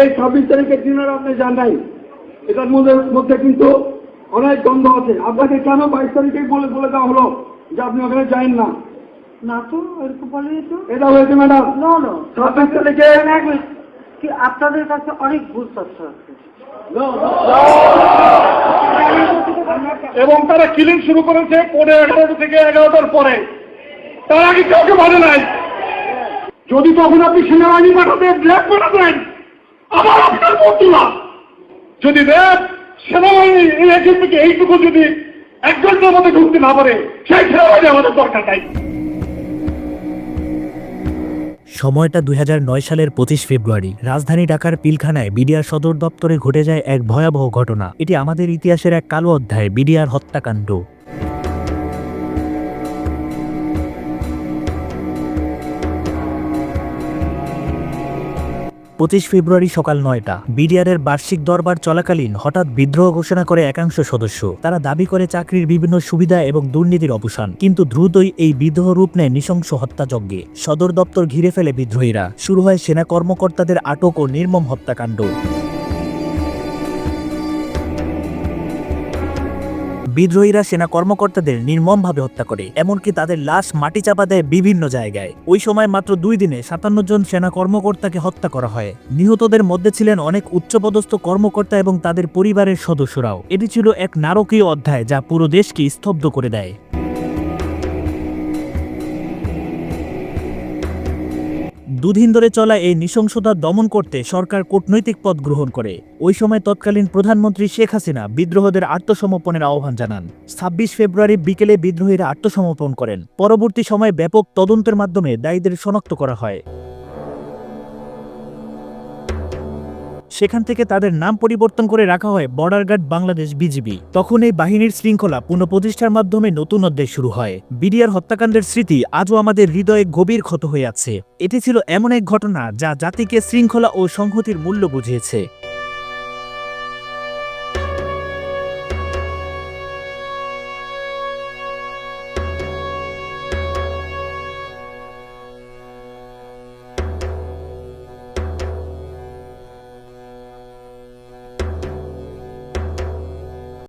এই ছাব্বিশ তারিখের দিনের আপনি যান নাই। এটার মধ্যে মধ্যে কিন্তু অনেক দ্বন্দ্ব আছে। আপনাকে কেন বাইশ তারিখেই বলে বলে দেওয়া হলো যে আপনি ওখানে যাইন না? না তো এরকম বলেনি তো এটা হয়েছে ম্যাডাম। না ছাব্বিশ তারিখে। কি আপনাদের কাছে অনেক ভুল তথ্য আছে। এবং তারা কিলিং শুরু করেছে পনেরো এগারোটা থেকে এগারোটার পরে। তার আগে কাউকে মানে নাই? যদি তখন আপনি সেনাবাহিনী পাঠাতেন র্যাব পাঠাতেন আবার আপনার বন্ধুরা। যদি র্যাব সেনাবাহিনী এই এজেন্টকে এইটুকু যদি এক মধ্যে ঢুকতে না পারে, সেই সেনাবাহিনী আমাদের দরকার নাই। সময়টা দুই হাজার নয় সালের পঁচিশ ফেব্রুয়ারি। রাজধানী ঢাকার পিলখানায় বিডিআর সদর দপ্তরে ঘটে যায় এক ভয়াবহ ঘটনা। এটি আমাদের ইতিহাসের এক কালো অধ্যায়, বিডিআর হত্যাকাণ্ড। পঁচিশ ফেব্রুয়ারি সকাল নয়টা, বিডিআরের বার্ষিক দরবার চলাকালীন হঠাৎ বিদ্রোহ ঘোষণা করে একাংশ সদস্য। তারা দাবি করে চাকরির বিভিন্ন সুবিধা এবং দুর্নীতির অবসান, কিন্তু দ্রুতই এই বিদ্রোহ রূপ নেয় নৃশংস হত্যাযজ্ঞে। সদর দপ্তর ঘিরে ফেলে বিদ্রোহীরা। শুরু হয় সেনা কর্মকর্তাদের আটক ও নির্মম হত্যাকাণ্ড। বিদ্রোহীরা সেনা কর্মকর্তাদের নির্মমভাবে হত্যা করে, এমনকি তাদের লাশ মাটি চাপা দেয় বিভিন্ন জায়গায়। ওই সময় মাত্র দুই দিনে সাতান্ন জন সেনা কর্মকর্তাকে হত্যা করা হয়। নিহতদের মধ্যে ছিলেন অনেক উচ্চপদস্থ কর্মকর্তা এবং তাদের পরিবারের সদস্যরাও। এটি ছিল এক নারকীয় অধ্যায় যা পুরো দেশকে স্তব্ধ করে দেয়। দুদিন ধরে চলা এই নৃশংসতা দমন করতে সরকার কূটনৈতিক পথ গ্রহণ করে। ওই সময় তৎকালীন প্রধানমন্ত্রী শেখ হাসিনা বিদ্রোহদের আত্মসমর্পণের আহ্বান জানান। ছাব্বিশ ফেব্রুয়ারি বিকেলে বিদ্রোহীরা আত্মসমর্পণ করেন। পরবর্তী সময়ে ব্যাপক তদন্তের মাধ্যমে দায়ীদের শনাক্ত করা হয়। সেখান থেকে তাদের নাম পরিবর্তন করে রাখা হয় বর্ডার গার্ড বাংলাদেশ বিজিবি। তখন এই বাহিনীর শৃঙ্খলা পুনঃপ্রতিষ্ঠার মাধ্যমে নতুন অধ্যায় শুরু হয়। বিডিআর হত্যাকাণ্ডের স্মৃতি আজও আমাদের হৃদয়ে গভীর ক্ষত হয়ে আছে। এটি ছিল এমন এক ঘটনা যা জাতিকে শৃঙ্খলা ও সংহতির মূল্য বুঝিয়েছে।